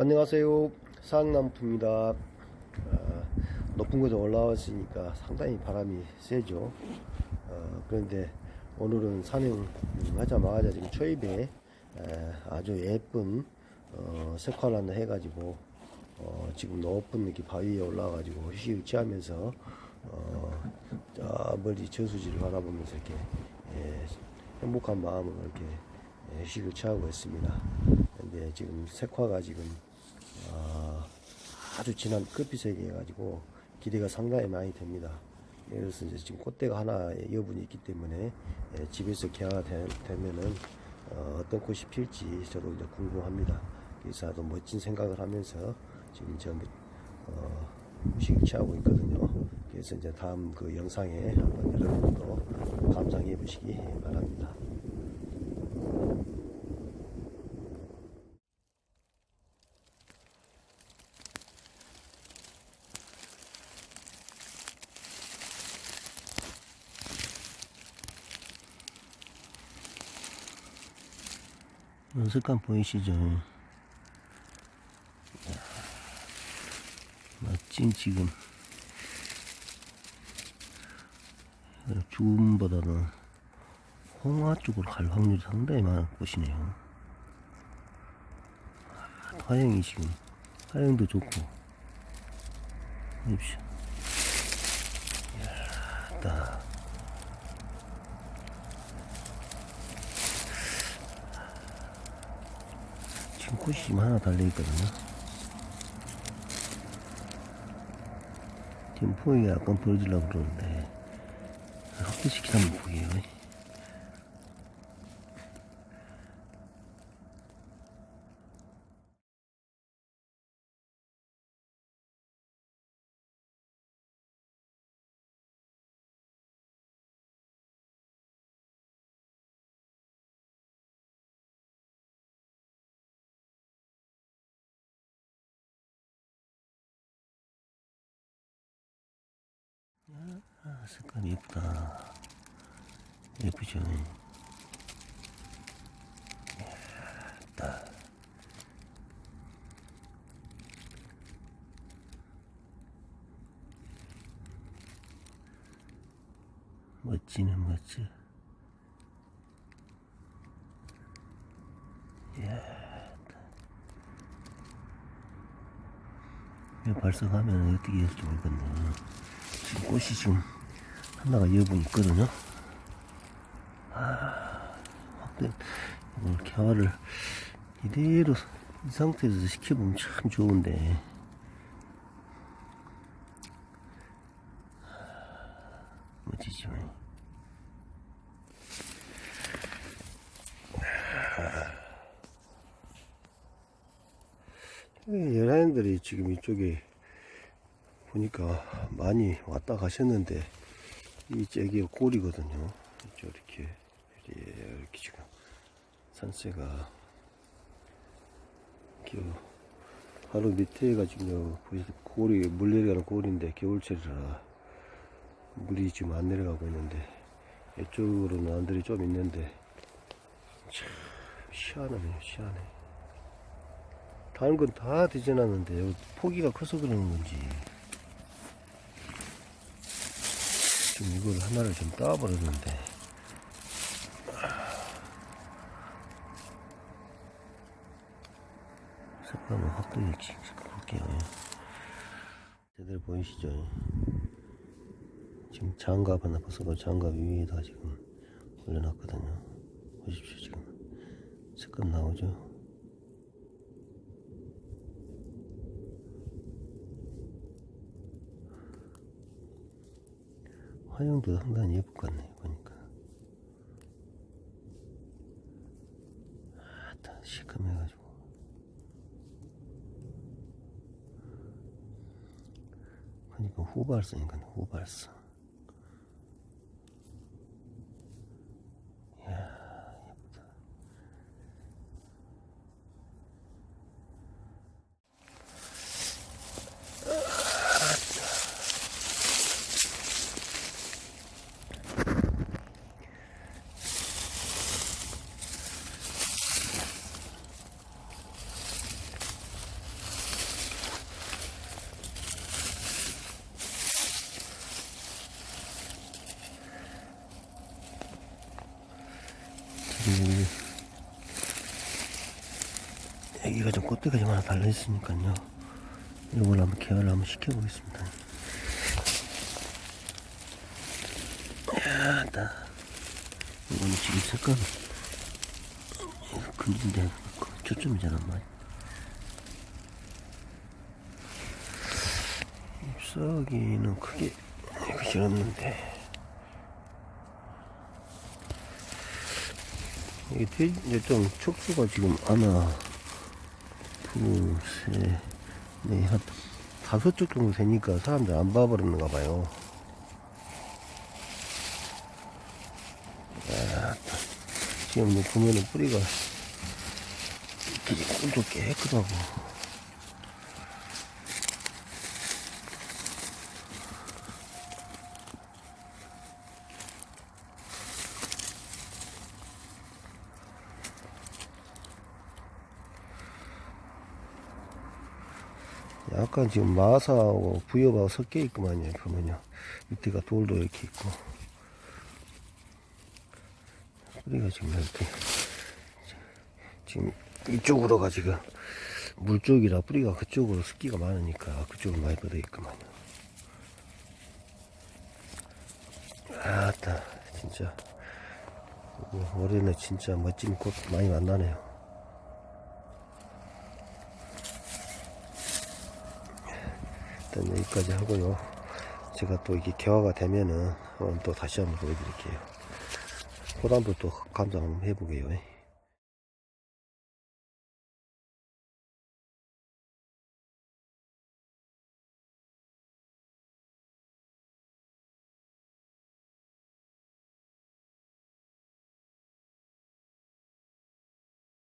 안녕하세요. 사랑나무입니다. 어, 높은 곳에 올라왔으니까 상당히 바람이 세죠. 어, 그런데 오늘은 산행하자마자 지금 초입에 에, 아주 예쁜 어, 색화란을 해가지고 어, 지금 높은 이렇게 바위에 올라가지고 휴식을 취하면서 어, 저 멀리 저수지를 바라보면서 이렇게 예, 행복한 마음으로 이렇게 예, 휴식을 취하고 있습니다. 근데 지금 색화가 지금 아, 아주 진한 커피색이 해가지고 기대가 상당히 많이 됩니다. 그래서 이제 지금 꽃대가 하나의 여분이 있기 때문에 예, 집에서 개화가 되, 되면은 어, 떤 꽃이 필지 저도 이제 궁금합니다. 그래서 아주 멋진 생각을 하면서 지금 저 어, 휴식을 취하고 있거든요. 그래서 이제 다음 그 영상에 한번 여러분도 감상해 보시기 바랍니다. 연습감 보이시죠? 멋진 지금 주음보다는 홍화 쪽으로 갈 확률이 상당히 많은 곳이네요. 화영이 지금 화영도 좋고 보십시오. 이야, 딱 지금 하나 달려있거든요. 지금 포위가 약간 벌어지려고 그러는데, 헛개시키 한번 보게요. 색깔 예쁘다. 예쁘죠? 예쁘다. 멋지네, 멋져. 이 발색하면 어떻게 될지 모르겠네. 지금 꽃이 지금 하나가 여분 있거든요. 아, 이걸 개화를 이대로 이 상태에서 시켜보면 참 좋은데. 멋지죠. 연하인들이 지금 이쪽에 보니까 많이 왔다 가셨는데 이 골이거든요. 이쪽 이렇게 이렇게 지금 산세가 바로 밑에가 지금 보시다 골이 물 내려가는 골인데 겨울철이라 물이 지금 안 내려가고 있는데 이쪽으로는 안들이 좀 있는데 참 시원하네요 시원해 다른 건 다 되진 않는데 포기가 커서 그러는 건지 좀 이걸 하나를 좀 따버렸는데. 색감을 확대해 볼게요. 제대로 보이시죠? 지금 장갑 하나 벗어고 장갑 위에다 지금 올려놨거든요. 보십시오 지금. 색감 나오죠 화형도 상당히 예쁠 것 같네, 보니까. 아, 시큼해가지고. 그러니까 후발성이니까 후발성. 지금 여기가 좀 꽃대가 좀 하나 달려있으니까요. 이걸 한번 계열을 한번 시켜보겠습니다. 야, 나. 이거는 지금 색깔, 금인데, 초점이잖아, 말. 잎사귀는 크게, 이거 싫었는데. 이게 돼, 이제 좀 촉수가 지금 하나, 둘, 셋, 넷, 한 다섯 쪽 정도 되니까 사람들 안 봐버렸는가 봐요. 아, 지금 뭐 보면은 뿌리가 이렇게 꿀도 깨끗하고. 약간 지금 마사하고 부엽하고 섞여 있구만요. 보면요. 밑에가 돌도 이렇게 있고. 뿌리가 지금 이렇게. 지금 이쪽으로가 지금 물 쪽이라 뿌리가 그쪽으로 습기가 많으니까 그쪽으로 많이 뻗어 있구만요. 아따, 진짜. 올해는 진짜 멋진 꽃 많이 만나네요. 일단 여기까지 하고요. 제가 또 이게 개화가 되면은 어, 또 다시 한번 보여드릴게요. 포단부 또 감상 한번 해보게요.